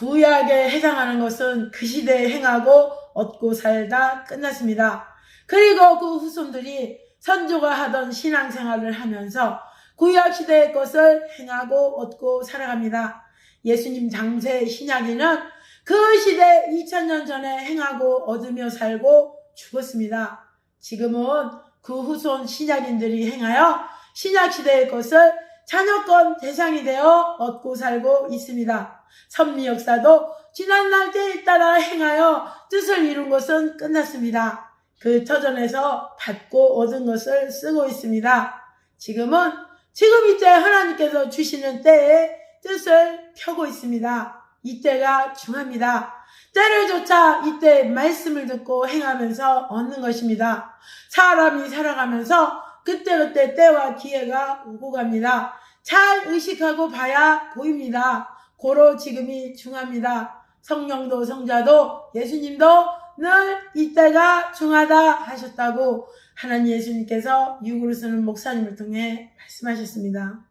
구약에 해당하는 것은 그 시대에 행하고 얻고 살다 끝났습니다. 그리고 그 후손들이 선조가 하던 신앙생활을 하면서 구약 시대의 것을 행하고 얻고 살아갑니다. 예수님 장세 신약에는 그 시대 2000년 전에 행하고 얻으며 살고 죽었습니다. 지금은 그 후손 신약인들이 행하여 신약 시대의 것을 자녀권 대상이 되어 얻고 살고 있습니다. 선미 역사도 지난 날때에 따라 행하여 뜻을 이룬 것은 끝났습니다. 그 터전에서 받고 얻은 것을 쓰고 있습니다. 지금은 지금 이때 하나님께서 주시는 때에 뜻을 펴고 있습니다. 이때가 중합니다. 때를 쫓아 이때 말씀을 듣고 행하면서 얻는 것입니다. 사람이 살아가면서 그때그때 때와 기회가 오고 갑니다. 잘 의식하고 봐야 보입니다. 고로 지금이 중합니다. 성령도 성자도 예수님도 늘 이때가 중하다 하셨다고 하나님 예수님께서 육으로 쓰는 목사님을 통해 말씀하셨습니다.